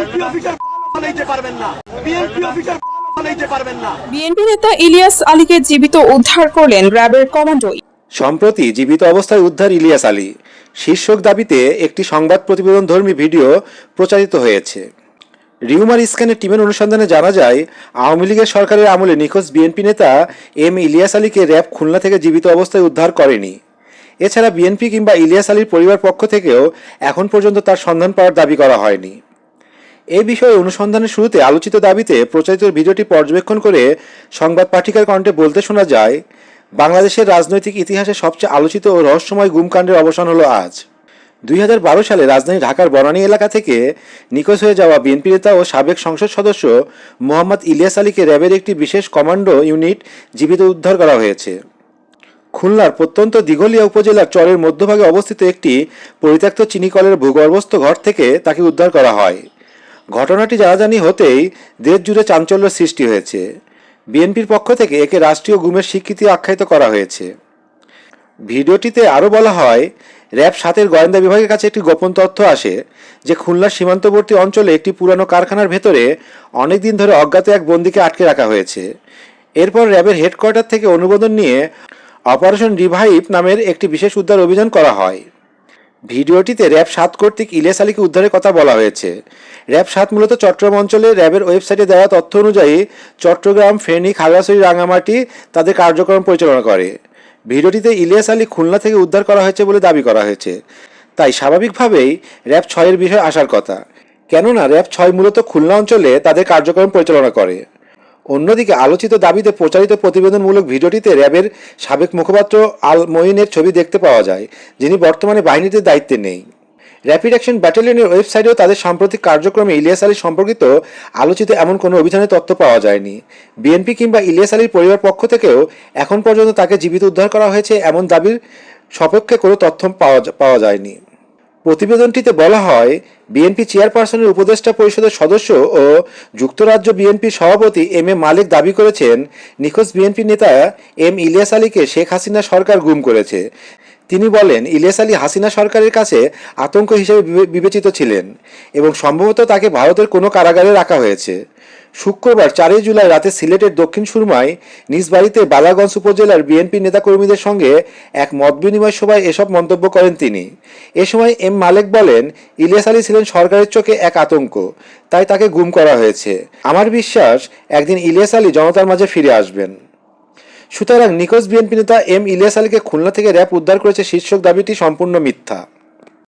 BNP officer ফালাইতে পারবেন না। BNP officer ফালাইতে পারবেন না। বিএনপি নেতা ইলিয়াস আলীকে জীবিত উদ্ধার করলেন র্যাবের কমান্ডো সম্প্রতি জীবিত অবস্থায় উদ্ধার ইলিয়াস আলী। শীর্ষক দাবিতে একটি সংবাদ প্রতিবেদন ধর্মী ভিডিও প্রচারিত হয়েছে। রিউমার স্ক্যানের টিমের অনুসন্ধানে জানা যায় আওয়ামী লীগের সরকারের আমলে নিখোঁজ বিএনপি নেতা এম ইলিয়াস আলীকে র্যাব খুলনা থেকে জীবিত অবস্থায় উদ্ধার করেনি। এছাড়া বিএনপি কিংবা ইলিয়াস আলীর পরিবার পক্ষ থেকেও এখন পর্যন্ত তার সন্ধান পাওয়ার দাবি করা হয়নি। এই বিষয়ে অনুসন্ধানের শুরুতে আলোচিত দাবিতে প্রচারিত ভিডিওটি পর্যবেক্ষণ করে সংবাদ পাঠিকার কণ্ঠে বলতে শোনা যায়, বাংলাদেশের রাজনৈতিক ইতিহাসে সবচেয়ে আলোচিত ও রহস্যময় গুমকাণ্ডের অবসান হলো আজ। দুই হাজার বারো সালে রাজধানী ঢাকার বনানী এলাকা থেকে নিখোঁজ হয়ে যাওয়া বিএনপি নেতা ও সাবেক সংসদ সদস্য মোহাম্মদ ইলিয়াস আলীকে র্যাবের একটি বিশেষ কমান্ডো ইউনিট জীবিত উদ্ধার করা হয়েছে। খুলনার প্রত্যন্ত দিঘলিয়া উপজেলার চরের মধ্যভাগে অবস্থিত একটি পরিত্যক্ত চিনিকলের ভূগর্ভস্থ ঘর থেকে তাকে উদ্ধার করা হয়। ঘটনাটি জানাজানি হতেই দেশ জুড়ে চাঞ্চল্য সৃষ্টি হয়েছে। বিএনপির পক্ষ থেকে একে রাষ্ট্রীয় গুমের স্বীকৃতি আখ্যায়িত করা হয়েছে। ভিডিওটিতে আরও বলা হয়, র্যাব সাতের গোয়েন্দা বিভাগের কাছে একটি গোপন তথ্য আসে যে খুলনার সীমান্তবর্তী অঞ্চলে একটি পুরানো কারখানার ভেতরে অনেকদিন ধরে অজ্ঞাত এক বন্দীকে আটকে রাখা হয়েছে। এরপর র্যাবের হেডকোয়ার্টার থেকে অনুমোদন নিয়ে অপারেশন রিভাইভ নামের একটি বিশেষ উদ্ধার অভিযান করা হয়। ভিডিওটিতে র্যাব সাত কর্তৃক ইলিয়াস আলীকে উদ্ধারের কথা বলা হয়েছে। র্যাব সাত মূলত চট্টগ্রাম অঞ্চলে র্যাবের ওয়েবসাইটে দেওয়া তথ্য অনুযায়ী চট্টগ্রাম, ফেনী, খাগড়াছড়ি রাঙামাটি তাদের কার্যক্রম পরিচালনা করে। ভিডিওটিতে ইলিয়াস আলী খুলনা থেকে উদ্ধার করা হয়েছে বলে দাবি করা হয়েছে। তাই স্বাভাবিকভাবেই র্যাব ছয়ের বিষয় আসার কথা। কেননা র্যাব ছয় মূলত খুলনা অঞ্চলে তাদের কার্যক্রম পরিচালনা করে। অন্যদিকে আলোচিত দাবিতে প্রচারিত প্রতিবেদনমূলক ভিডিওটিতে র্যাবের সাবেক মুখপাত্র আল মঈনের ছবি দেখতে পাওয়া যায়, যিনি বর্তমানে বাহিনীতে দায়িত্বে নেই। র্যাপিড অ্যাকশন ব্যাটালিয়নের ওয়েবসাইটেও তাদের সাম্প্রতিক কার্যক্রমে ইলিয়াস আলী সম্পর্কিত আলোচিত এমন কোনো অভিযানের তথ্য পাওয়া যায়নি। বিএনপি কিংবা ইলিয়াস আলীর পরিবার পক্ষ থেকেও এখন পর্যন্ত তাকে জীবিত উদ্ধার করা হয়েছে এমন দাবির সপক্ষে কোনো তথ্য পাওয়া পাওয়া যায়নি। প্রতিবেদনটিতে বলা হয় বিএনপি চেয়ারপারসনের উপদেষ্টা পরিষদের সদস্য ও যুক্তরাজ্য বিএনপির সভাপতি এম এ মালিক দাবি করেছেন, নিখোঁজ বিএনপি নেতা এম ইলিয়াস আলীকে শেখ হাসিনা সরকার গুম করেছে। তিনি বলেন, ইলিয়াস আলী হাসিনা সরকারের কাছে আতঙ্ক হিসেবে বিবে- বিবেচিত ছিলেন এবং সম্ভবত তাকে ভারতের কোনো কারাগারে রাখা হয়েছে। শুক্রবার চারই জুলাই রাতে সিলেটের দক্ষিণ সুরমায় নিজ বাড়িতে বালাগঞ্জ উপজেলার বিএনপি নেতাকর্মীদের সঙ্গে এক মতবিনিময় সভায় এসব মন্তব্য করেন তিনি। এ সময় এম মালেক বলেন, ইলিয়াস আলী ছিলেন সরকারের চোখে এক আতঙ্ক, তাই তাকে গুম করা হয়েছে। আমার বিশ্বাস, একদিন ইলিয়াস আলী জনতার মাঝে ফিরে আসবেন। সুতরাং নিখোঁজ বিএনপি নেতা এম ইলিয়াস আলীকে খুলনা থেকে র্যাব উদ্ধার করেছে শীর্ষক দাবিটি সম্পূর্ণ মিথ্যা।